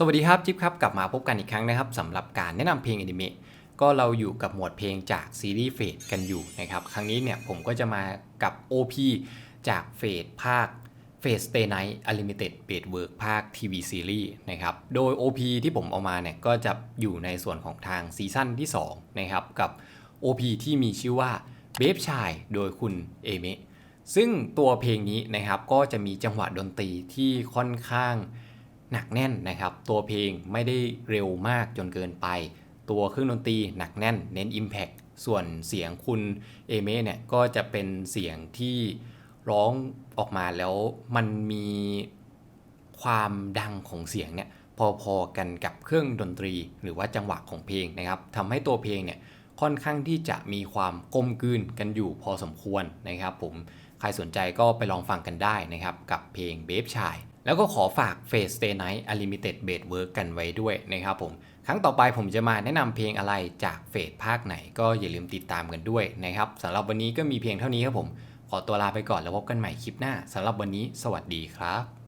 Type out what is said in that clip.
สวัสดีครับจิ๊บครับกลับมาพบกันอีกครั้งนะครับสำหรับการแนะนำเพลงอนิเมะก็เราอยู่กับหมวดเพลงจากซีรีส์เฟดกันอยู่นะครับครั้งนี้เนี่ยผมก็จะมากับ OP จากเฟดภาคเฟสเตไนท์อลิมิเต็ดเบดเวิร์กภาคทีวีซีรีส์นะครับโดย OP ที่ผมเอามาเนี่ยก็จะอยู่ในส่วนของทางซีซั่นที่2นะครับกับ OP ที่มีชื่อว่าเบฟชายโดยคุณเอเมะซึ่งตัวเพลงนี้นะครับก็จะมีจังหวะดนตรีที่ค่อนข้าง หนักแน่นนะครับ ตัวเพลงไม่ได้เร็วมากจนเกินไป ตัวเครื่องดนตรีหนักแน่นเน้น Impact ส่วนเสียงคุณเอเมะเนี่ยก็จะเป็นเสียงที่ร้องออกมาแล้วมันมีความดังของเสียงเนี่ยพอๆกันกับเครื่องดนตรี หรือว่าจังหวะของเพลงนะครับทำให้ตัวเพลงเนี่ยค่อนข้างที่จะมีความกลมกลืนกันอยู่พอสมควรนะครับผมใครสนใจก็ไปลองฟังกันได้นะครับ กับเพลงเบฟชาย แล้วก็ขอฝาก Face Stay Night Unlimited b a d Work กันไว้ด้วยนะครับผม ครั้งต่อไปผมจะมาแนะนำเพลงอะไรจากเฟสภาคไหนก็อย่าลืมติดตามกันด้วยนะครับสำหรับวันนี้ก็มีเพียงเท่านี้ครับผม ขอตัวลาไปก่อนแล้วพบกันใหม่คลิปหน้าสำหรับวันนี้ สวัสดีครับ